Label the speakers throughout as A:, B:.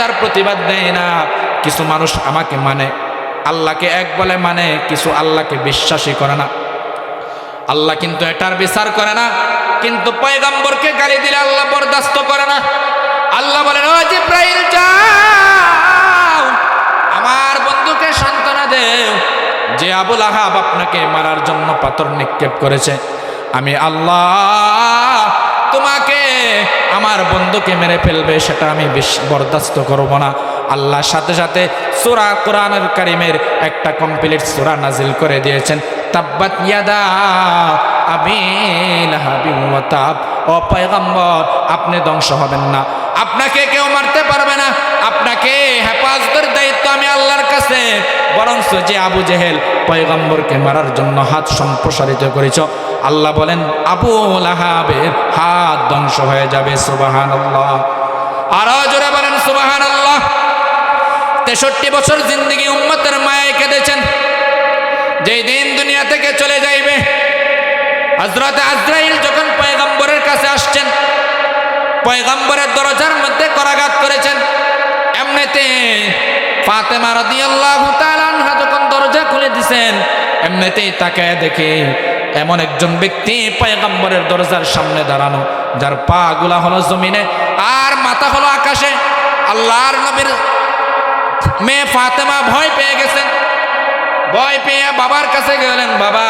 A: তার প্রতিবাদ দেয় না। কিছু মানুষ আমাকে মানে আল্লাহকে এক বলে মানে কিছু আল্লাহকে বিশ্বাসই করে না। আল্লাহ কিন্তু এটার বিচার করে না, কিন্তু পয়গম্বরকে গালি দিলে আল্লাহ বরদাস্ত করে না। আল্লাহ বলেন আমার বন্ধুকে সান্ত্বনা দেও। যে আবুল আহাব আপনাকে মারার জন্য পাথর নিক্ষেপ করেছে, আমি আল্লাহ তোমাকে আমার বন্ধুকে মেরে ফেলবে, সেটা আমি বরদাস্ত করব না। আল্লাহর সাথে সাথে সুরা কোরআনের কারিমের একটা কমপ্লিট সুরা নাজিল করে দিয়েছেন। তাব্বাত পয়গম্বর, আপনি ধ্বংস হবেন না। আপনাকে কেউ মারতে পারবে না। আপনাকে হেফাজতের দায়িত্ব আমি আল্লাহর কাছে। বরঞ্চ যে আবু জেহেল পয়গম্বরকে মারার জন্য হাত সম্প্রসারিত করেছ আল্লাহ বলেন, আবু লাহাবের হাত ধ্বংস হয়ে যাবে সুবাহান আল্লাহ আরও জোরে বলেন সুবাহান আল্লাহ তেষট্টি বছর জিন্দগি উম্মতের মায়ায় কেঁদেছেন। যেই দিন দুনিয়া থেকে চলে যাইবে হজরত আজরাইল যখন পয়গম্বরের কাছে আসছেন, পয়গম্বরের দরজার মধ্যে করাঘাত করেছেন। এমনিতে ফাতেমা রাদিয়াল্লাহু তাআলা যখন দরজা খুলে দিছেন, এমনিতেই তাকে দেখে এমন একজন ব্যক্তি পয়গম্বরের দরজার সামনে দাঁড়ানো, যার পা গুলা হলো জমিনে আর মাথা হলো আকাশে। আল্লাহর নবীর মেয়ে ফাতেমা ভয় পেয়ে গেছেন ভয় পেয়ে বাবার কাছে গেলেন, বাবা,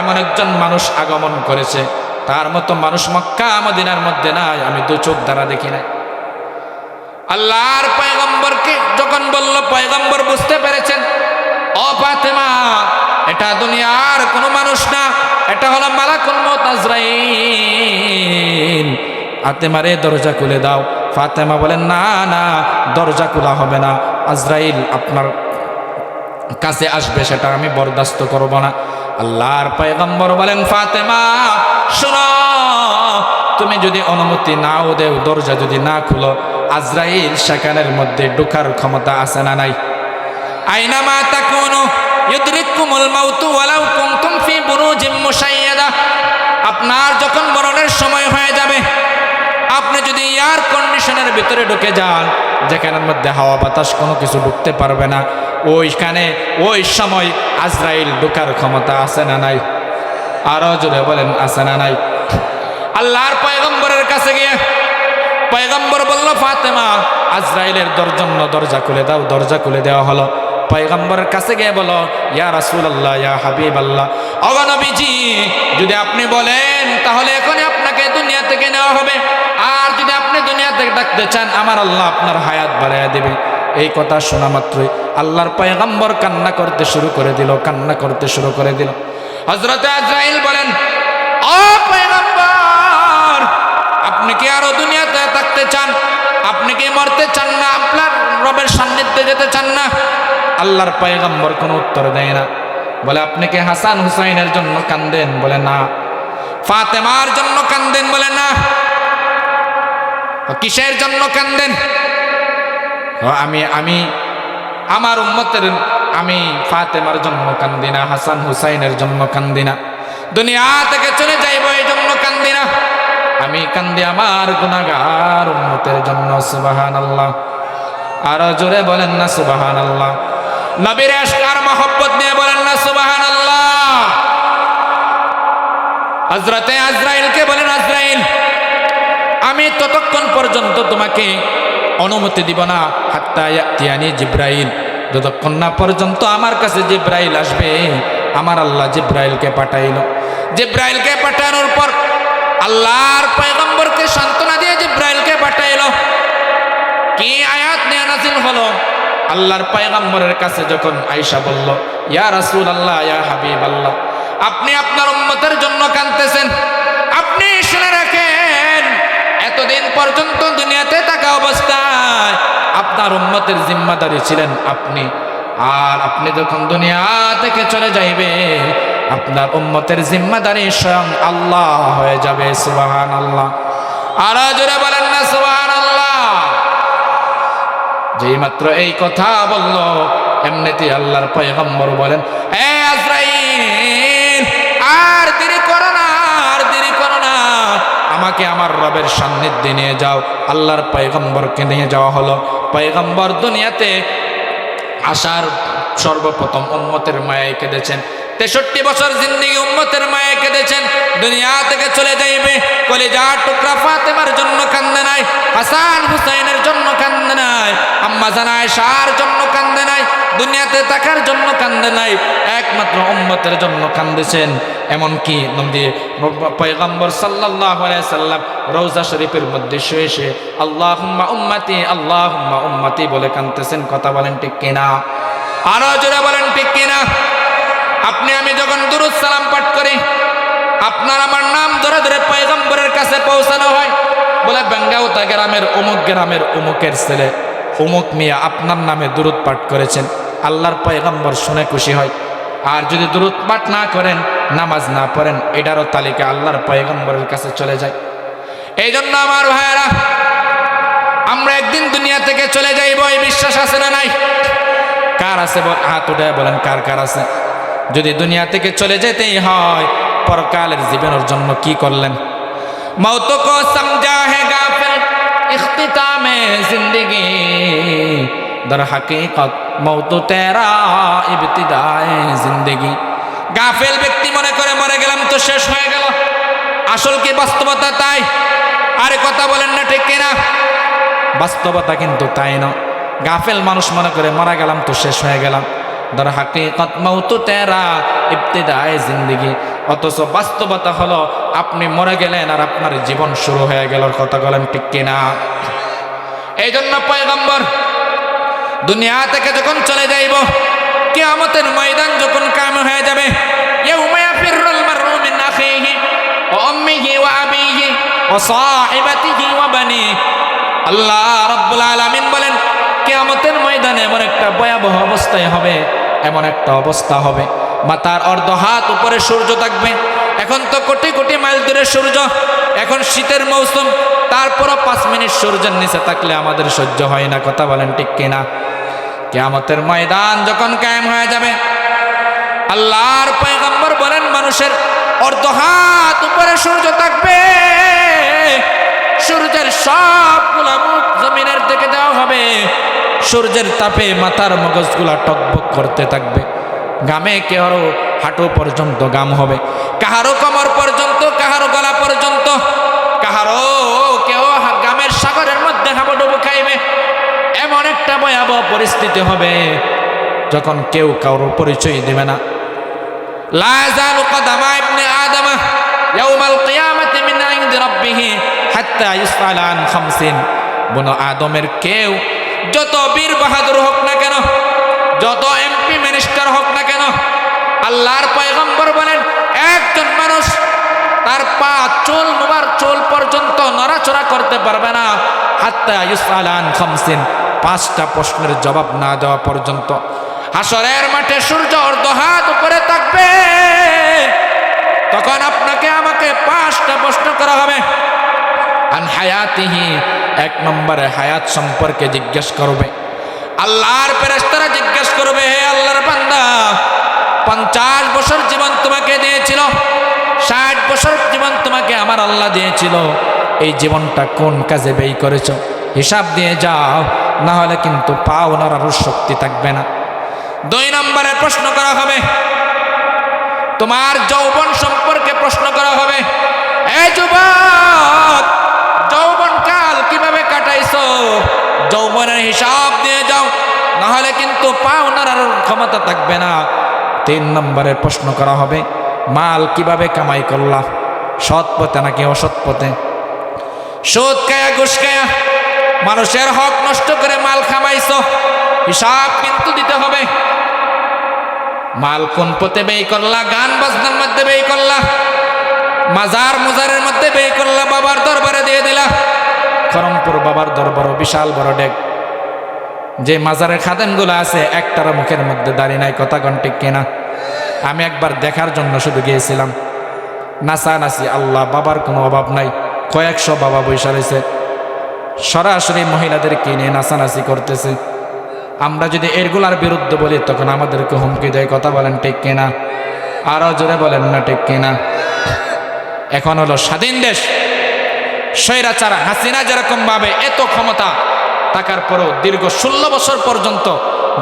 A: এমন একজন মানুষ আগমন করেছে। তার মতো মানুষ মক্কা, মদিনার মধ্যে নাই, আমি দু চোখ দ্বারা দেখি নাই। আল্লাহর পয়গম্বরকে যখন বলল, পয়গম্বর বুঝতে পেরেছেন ও ফাতেমা এটা দুনিয়ার কোনো মানুষ না এটা হলো মালাকুল মত আজরাইল ফাতেমারে দরজা খুলে দাও। ফাতেমা বলেন, না না, দরজা খোলা হবে না। আজরাইল আপনার কাছে আসবে, সেটা আমি বরদাস্ত করব না। আল্লাহর পয়গম্বর বলেন, ফাতেমা, শোনো, তুমি যদি অনুমতি নাও দেও, দরজা যদি না খুলো, আজরাইল সেখানের মধ্যে ঢোকার ক্ষমতা আছে না নাই। আইনামা তাকুনু ইউদরিকুমুল মাউতু ওয়ালাউ কুনতুম ফি বুরুজিম মুশাইয়াদা। আপনার যখন মরণের সময় হয়ে যাবে, আপনি যদি এয়ার কন্ডিশনের ভিতরে ঢুকে যান, যেখানের মধ্যে হাওয়া বাতাস কোনো কিছু ঢুকতে পারবে না, ওইখানে ওই সময় আজরাইল ঢুকার ক্ষমতা আছে না নাই? আরও জোরে বলেন, আছে না নাই? আল্লাহর পয়গম্বরের কাছে গিয়ে পয়গম্বর বলল, ফাতেমা, আজরাইলের দরজন্য দরজা খুলে দাও, দরজা খুলে দেওয়া হলো। পয়গম্বরের কাছে গিয়ে বলো, ইয়া রাসুল আল্লাহ ইয়া হাবিব আল্লাহ অগনবীজি যদি আপনি বলেন, তাহলে এখনই আপনাকে দুনিয়া থেকে নেওয়া হবে। আর যদি আপনি দুনিয়া থেকে ডাকতে চান, আমার আল্লাহ আপনার হায়াত বাড়াইয়া দেবে। এই কথা শোনা মাত্রই আল্লাহর পয়গম্বর কান্না করতে শুরু করে দিল, কান্না করতে শুরু করে দিল। হজরত আজরাইল বলেন আপনি কি আরও দুনিয়াতে থাকতে চান? আপনি কি মরতে চান না? আপনার রবের সান্নিধ্যে যেতে চান না? আল্লাহর পয়গম্বর কোনো উত্তর দেয় না। বলে, আপনি কি হাসান হুসাইনের জন্য কান্দেন? বলে, না। ফাতেমার জন্য কান্দেন? বলে, না। কিসের জন্য কান্দেন? আমি আমি, আমার উম্মতের, আমি ফাতেমার জন্য কান্দি না, হাসান হুসাইনের জন্য কান্দি না। দুনিয়া থেকে চলে যাইব এই জন্য কান্দি না। আমি কান্দি আমার গুনাগার উম্মতের জন্য সুবাহান আল্লাহ আরও জোরে বলেন না সুবাহান আল্লাহ নবীর আশকার মহব্বত নিয়ে বলেন না সুবাহান আল্লাহ হজরতে আজরাইলকে বলেন, আজরাইল, আমি ততক্ষণ পর্যন্ত তোমাকে অনুমতি দিব না, হাত্তা ইয়াতিয়ানি জিব্রাইল। যতক্ষণ না পর্যন্ত আমার কাছে জিব্রাইল আসবে, আমার আল্লাহ জিব্রাইলকে পাঠাইল। জিব্রাইলকে পাঠানোর পর আল্লাহর পয়গম্বরকে সান্ত্বনা দিয়ে জিব্রাইলকে পাঠাইল। কি আয়াত নিয়ে নাজিল হলো? আল্লাহর পয়গম্বরের কাছে যখন আয়েশা বলল, ইয়া রাসূল আল্লাহ ইয়া হাবিব আল্লাহ আপনি আপনার উম্মতের জন্য কাঁদতেছেন। আপনি শুনে রাখেন, এতদিন পর্যন্ত দুনিয়াতে থাকা অবস্থায় আপনার উম্মতের জিম্মাদারি ছিলেন আপনি। আর আপনি যখন দুনিয়া থেকে চলে যাইবে, আপনার উম্মতের জিম্মাদারি স্বয়ং আল্লাহ হয়ে যাবে সুবাহান আল্লাহ আর জোরে বলেন না আল্লাহ যেই মাত্র এই কথা বলল এমনিতে আল্লাহর পয়গম্বর বলেন, এ আজরাইল, আর দেরি করো না, আর দেরি করো না। আমাকে আমার রবের সান্নিধ্যে নিয়ে যাও। আল্লাহর পয়গম্বরকে নিয়ে যাওয়া হলো। পয়গম্বর দুনিয়াতে আসার সর্বপ্রথম উম্মতের মায়ায় কেঁদেছেন। তেষট্টি বছর জিন্দিগি উম্মতের মায়ে কেঁদেছেন। দুনিয়া থেকে চলে যাইবে। কলিজার টুকরা ফাতেমার জন্য কান্দে নাই, হাসান হুসাইনের জন্য কান্দে নাই। আম্মা জানায় সার জন্য কান্দে নাই, দুনিয়াতে থাকার জন্য কান্দে নাই, একমাত্র উম্মতের জন্য কান্দেছেন। এমনকি নন্দী পয়গম্বর সাল্লাহ সাল্লাম রৌজা শরীফের মধ্যে শুয়ে শুয়ে আল্লাহ উম্মাতি আল্লাহ উম্মাতি বলে কান্দতেছেন কথা বলেন ঠিক কিনা? আরও জোরে বলেন ঠিক কিনা? আপনি, আমি যখন দুরুদ সালাম পাঠ করি, আপনার আমার নাম ধরে ধরে পয়গম্বরের কাছে পৌঁছানো হয়। বলে বেঙ্গাউতা গ্রামের, অমুক গ্রামের অমুকের ছেলে। অমুক মিয়া আপনার নামে দুরুদ পাঠ করেছেন। আল্লাহর পয়গম্বর শুনে খুশি হয়। আর যদি দুরুদ পাঠ না করেন, নামাজ না পড়েন, এটারও তালিকা আল্লাহর পয়গম্বরের কাছে চলে যায়। এই জন্য আমার ভাইয়েরা, আমরা একদিন দুনিয়া থেকে চলে যাইব, এই বিশ্বাস আছে না নাই? কার আছে হাত উঠে বলেন, কার কার আছে? যদি দুনিয়া থেকে চলে যেতেই হয়, পরকালের জীবনের জন্য কি করলেন? মৌত কো সমঝা হে اختتام زندگی در حقیقت মৌত তেরা ইবতিদায় জিন্দেগি। গাফেল ব্যক্তি মনে করে মরে গেলাম তো শেষ হয়ে গেল। আসল কি বাস্তবতা তাই? আরে কথা বলেন না ঠিক কিনা? বাস্তবতা কিন্তু তাই না। গাফেল মানুষ মনে করে মারা গেলাম তো শেষ হয়ে গেলাম। ধর হাকিকত মৌতু তেরা ইবতিদায় জিন্দিগি। অথচ বাস্তবতা হলো, আপনি মরে গেলেন আর আপনার জীবন শুরু হয়ে গেল কথা বলেন ঠিক কিনা? এই জন্য পয়গম্বর, দুনিয়া থেকে যখন চলে যাইব, কিয়ামতের ময়দান যখন কাম হয়ে যাবে, ইয়াউমা ইয়াফিরুল মারউ মিন আখিহি ওয়া উম্মিহি ওয়া আবিহি ওয়া সাহিবাতিহি ওয়া বানিহি। আল্লাহ রাব্বুল আলামিন বলেন কিয়ামতের ময়দানে এমন একটা ভয়াবহ অবস্থায় হবে, এমন একটা অবস্থা হবে। মাথার অর্ধ হাত উপরে সূর্য থাকবে। এখন তো কোটি কোটি মাইল দূরে সূর্য। এখন শীতের মৌসুম। তারপরও পাঁচ মিনিট সূর্যের নিচে থাকলে আমাদের সহ্য হয় না, কথা বলেন ঠিক কিনা? কেয়ামতের ময়দান যখন কায়েম হয়ে যাবে, আল্লাহর পয়গম্বর বলেন, মানুষের অর্ধ হাত উপরে সূর্য থাকবে। সবগুলা মুখ জমিনের দিকে দেওয়া হবে। সূর্যের তাপে মাথার মগজগুলা টকবক করতে থাকবে। গামে কেহরো হাঁটু পর্যন্ত গাম হবে। কাহারো কমর পর্যন্ত, কাহারো গলা পর্যন্ত, কাহারো কেউ গামের সাগরের মধ্যে হাবডুবু খাইবে। এমন একটা ভয়াবহ পরিস্থিতি হবে যখন কেউ কারোর পরিচয় দেবে না। লাজাল কদামা ইবনে হাত্তায়ুসালান খামসিন। বন আদমের কেউ যত বীর বাহাদুর হোক না কেন, যত এমপি মিনিস্টার হোক না কেন, আল্লাহর পয়গম্বর বলেন, একজন মানুষ তার পা চোল মোবার চোল পর্যন্ত নড়াচড়া করতে পারবে না। হাত্তায়ুসালান খামসিন, পাঁচটা প্রশ্নের জবাব না দেওয়া পর্যন্ত। হাসরের মাঠে সূর্য অর্ধ হাত উপরে থাকবে। তখন আপনাকে আমাকে পাঁচটা প্রশ্ন করা হবে। আন হায়াতিহি, এক নম্বরে হায়াত সম্পর্কে জিজ্ঞেস করবে। আল্লাহর ফেরেশতারা জিজ্ঞেস করবে, হে আল্লাহর বান্দা, পঞ্চাশ বছর জীবন তোমাকে দিয়েছিল, ষাট বছর জীবন তোমাকে আমার আল্লাহ দিয়েছিল, এই জীবনটা কোন কাজে ব্যয় করেছ? হিসাব দিয়ে যাও, না হলে কিন্তু পাও নড়ার শক্তি থাকবে না। দুই নম্বরে প্রশ্ন করা হবে, তোমার যৌবন সম্পর্কে প্রশ্ন করা হবে কাল হিসাব দিয়ে যাও, নাহলে কিন্তু নাড়ার ক্ষমতা থাকবে না। তিন নম্বরে প্রশ্ন করা হবে, মাল কামাই করলা? সৎ পথে নাকি অসৎ পথে? মানুষের হক নষ্ট করে মাল খামাইছো, হিসাব কিন্তু দিতে হবে। মাল কোন পথে ব্যয় করলা? গান বাজনার মধ্যে ব্যয় করলা? মাজার মুজারের মধ্যে ব্যয় করলা বাবার দরবারে দিয়ে দিলা খরমপুর বাবার দরবার বিশাল বড় ডেক। যে মাজারের খাদেমগুলো আছে, একটারও মুখের মধ্যে দাঁড়িয়ে নাই, কথা কন্টিক কেনা? আমি একবার দেখার জন্য শুধু গিয়েছিলাম। নাচা নাচি আল্লাহ, বাবার কোনো অভাব নাই। কয়েকশো বাবা বৈশা রয়েছে। সরাসরি মহিলাদের কিনে নাচানাচি করতেছে? আমরা যদি এরগুলার বিরুদ্ধে বলি, তখন আমাদেরকে হুমকি দেয়, কথা বলেন ঠিক কিনা? আরও জোরে বলেন না ঠিক কিনা? এখন হলো স্বাধীন দেশ। স্বৈরাচার হাসিনা যেরকম ভাবে এত ক্ষমতা থাকার পরও দীর্ঘ ষোলো বছর পর্যন্ত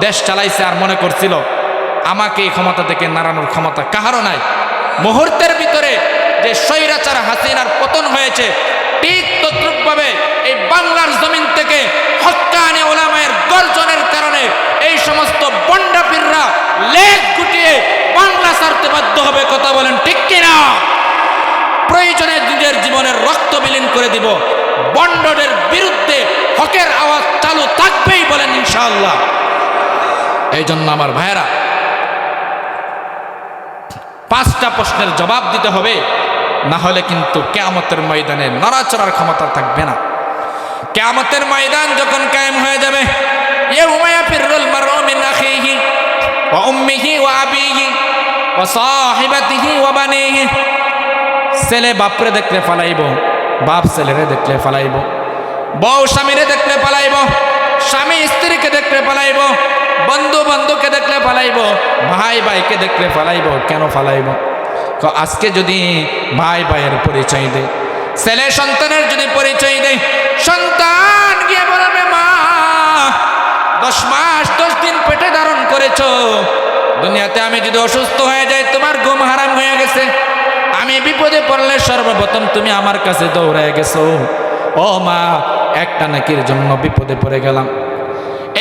A: দেশ চালাইছে আর মনে করছিল, আমাকে এই ক্ষমতা থেকে নাড়ানোর ক্ষমতা কাহারও নাই। মুহূর্তের ভিতরে যে স্বৈরাচার হাসিনার পতন হয়েছে, ঠিক তদ্রুপভাবে এই বাংলার জমিন থেকে হক্কানি ওলামায়ের গর্জনের কারণে এই সমস্ত বন্ডাপিররা লেজ গুটিয়ে বাংলা ছাড়তে বাধ্য হবে কথা বলেন ঠিক কিনা নিজের জীবনের রক্ত বিলীন করে দিব। বন্ডদের বিরুদ্ধে হকের আওয়াজ চালু থাকবেই বলেন ইনশাআল্লাহ। এই জন্য আমার ভাইয়েরা, পাঁচটা প্রশ্নের জবাব দিতে হবে, না হলে কিন্তু কেয়ামতের ময়দানে নড়াচড়ার ক্ষমতা থাকবে না। কেয়ামতের ময়দান যখন কায়েম হয়ে যাবে, ইয়াউমা ইয়াফিরুল মারউ মিন আখিহি উম্মিহি ওয়া আবিহি ওয়া সাহিবাতিহি ওয়া বানিহি। ছেলে বাপরে দেখলে ফালাইব, বাপ ছেলেরে দেখলে ফালাইব, বউ স্বামীরে দেখলে পালাইব স্বামী স্ত্রীকে দেখলে পালাইব বন্ধু বন্ধুকে দেখলে পালাইব ভাই ভাইকে দেখলে ফালাইব, কেন ফালাইব? ক, আজকে যদি ভাই ভাইয়ের পরিচয় দেয় ছেলে সন্তানের যদি পরিচয় দেয় সন্তান গিয়ে বলবে, মা, দশ মাস, দশ দিন পেটে ধারণ করেছ, দুনিয়াতে আমি যদি অসুস্থ হয়ে যাই, তোমার ঘুম হারাম হয়ে গেছে। আমি বিপদে পড়লে সর্বপ্রথম তুমি আমার কাছে দৌড়ায় গেছো। ও মা, একটা নাকির জন্য বিপদে পড়ে গেলাম।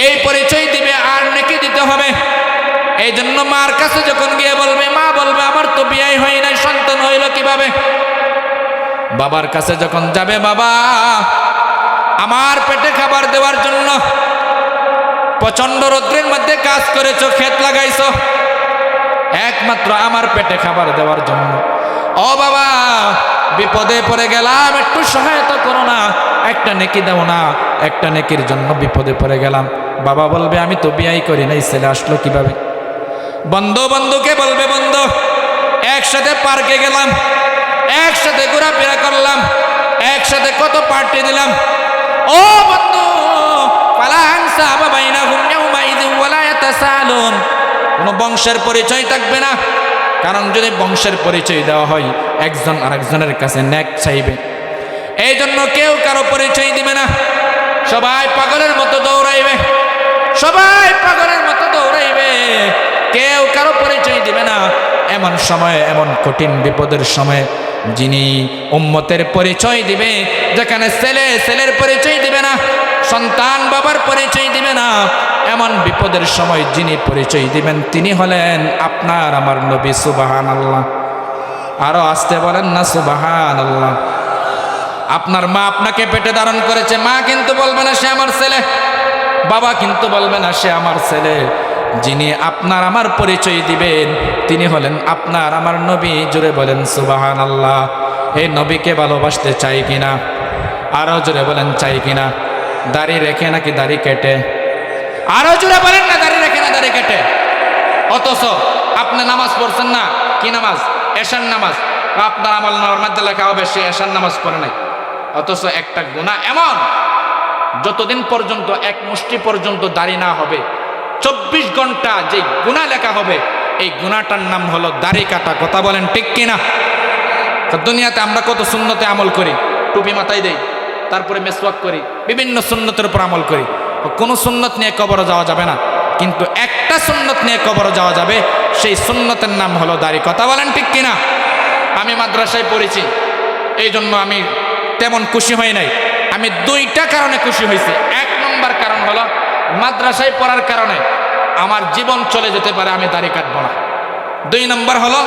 A: এই পরিচয় দিবে আর নাকি দিতে হবে। এই জন্য মার কাছে যখন গিয়ে বলবে, মা বলবে, আমার তো বিয়ে হয় নাই, সন্তান হইল কীভাবে? বাবার কাছে যখন যাবে, বাবা, আমার পেটে খাবার দেওয়ার জন্য প্রচণ্ড রৌদ্রের মধ্যে কাজ করেছ, ক্ষেত লাগাইছো। একমাত্র আমার পেটে খাবার দেওয়ার জন্য। ও বাবা, বিপদে পড়ে গেলাম, একটু সহায়তা করো না। একটা নেকি দাও না, একটা নেকির জন্য বিপদে পড়ে গেলাম। বাবা বলবে, আমি তো বিয়াই করি নাই, ছেলে আসলো কীভাবে? বন্ধু বন্ধুকে বলবে, বন্ধু, একসাথে পার্কে গেলাম, একসাথে ঘোরাফেরা করলাম, একসাথে কত পার্টি দিলাম। ও বন্ধু কোনো বংশের পরিচয় থাকবে না। কারণ যদি বংশের পরিচয় দেওয়া হয়, একজন আরেকজনের কাছে ন্যাক চাইবে। এই জন্য কেউ কারও পরিচয় দিবে না। সবাই পাগলের মতো দৌড়াইবে। সবাই পাগলের মতো দৌড়াইবে। কেউ কারও পরিচয় দিবে না। এমন সময়, এমন কঠিন বিপদের সময় যিনি উম্মতের পরিচয় দিবে, যেখানে ছেলে, ছেলের পরিচয় দিবে না, সন্তান বাবার পরিচয় দিবে না এমন বিপদের সময় যিনি পরিচয় দিবেন, তিনি হলেন আপনার আমার নবী সুবাহান আল্লাহ আরও আসতে বলেন না সুবাহান আল্লাহ আপনার মা আপনাকে পেটে ধারণ করেছে, মা কিন্তু বলবে না সে আমার ছেলে, বাবা কিন্তু বলবে না সে আমার ছেলে। যিনি আপনার আমার পরিচয় দিবেন, তিনি হলেন আপনার আমার নবী জুড়ে বলেন সুবাহান আল্লাহ এই নবীকে ভালোবাসতে চাই কিনা? আরও জোরে বলেন চাই কিনা? দাড়ি রেখে নাকি দাড়ি কেটে? আরও জোরে বলেন না দাড়ি রেখে না দাড়ি কেটে। অথচ আপনি নামাজ পড়ছেন না, কি নামাজ? এশার নামাজ। আপনার আমল নামার মধ্যে লেখা হবে সে এশার নামাজ পড়ে নাই। অথচ একটা গুণা এমন, যতদিন পর্যন্ত এক মুষ্টি পর্যন্ত দাড়ি না হবে, চব্বিশ ঘণ্টা যে গুণা লেখা হবে, এই গুণাটার নাম হলো দাড়ি কাটা। কথা বলেন ঠিক কিনা? দুনিয়াতে আমরা কত সুন্নতে আমল করি, টুপি মাথায় দেই, তারপরে মেসওয়াক করি, বিভিন্ন সুন্নতের উপর আমল করি। কোনো সুন্নত নিয়ে কবর যাওয়া যাবে না। কিন্তু একটা সুন্নত নিয়ে কবর যাওয়া যাবে, সেই সুন্নতের নাম হলো দাড়ি কথা। বলেন ঠিক কিনা? আমি মাদ্রাসায় পড়েছি এই জন্য আমি তেমন খুশি হই নাই। আমি দুইটা কারণে খুশি হয়েছি এক নম্বর কারণ হলো, মাদ্রাসায় পড়ার কারণে আমার জীবন চলে যেতে পারে, আমি দাড়ি কাটবো না। দুই নম্বর হলো,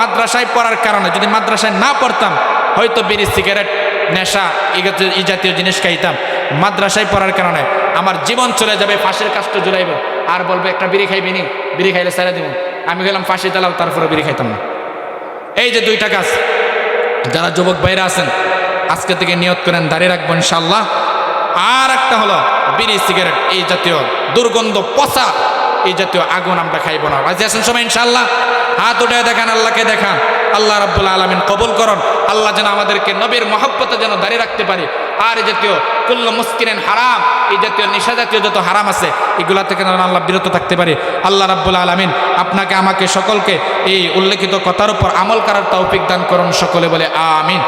A: মাদ্রাসায় পড়ার কারণে যদি মাদ্রাসায় না পড়তাম, হয়তো বিড়ি, সিগারেট, নেশা এই জাতীয় জিনিস খাইতাম। মাদ্রাসায় পড়ার কারণে আমার জীবন চলে যাবে, ফাঁসির কাজটা জুড়াইব। আর বলবে, একটা বিড়ি খাইবি নি? বিড়ি খাইলে ছেড়ে দিব। আমি গেলাম ফাঁসি দিলাম তারপরে বিড়ি খাইতাম না। এই যে দুইটা কাজ, যারা যুবক ভাইরা আছেন, আজকে থেকে নিয়ত করেন, দাঁড়িয়ে রাখবেন ইনশাল্লাহ আর একটা হলো, বিড়ি, সিগারেট, এই জাতীয় দুর্গন্ধ, পচা, এই জাতীয় আগুন আমরা খাইব না। রাজি আছেন সবাই ইনশাল্লাহ হাত উঠে দেখান, আল্লাহকে দেখান। আল্লাহ রাব্বুল আলমিন কবুল করুন। আল্লাহ যেন আমাদেরকে নবীর মহব্বতে যেন দাঁড়িয়ে রাখতে পারি। আর এই জাতীয় কুল্ল মুস্কিরেন হারাম, এই জাতীয় নিশা জাতীয় যত হারাম আছে, এগুলা থেকে যেন আল্লাহ বিরত থাকতে পারি। আল্লাহ রাব্বুল আলমিন আপনাকে, আমাকে সকলকে এই উল্লেখিত কথার উপর আমল করার তৌফিক দান করুন সকলে বলে, আমিন।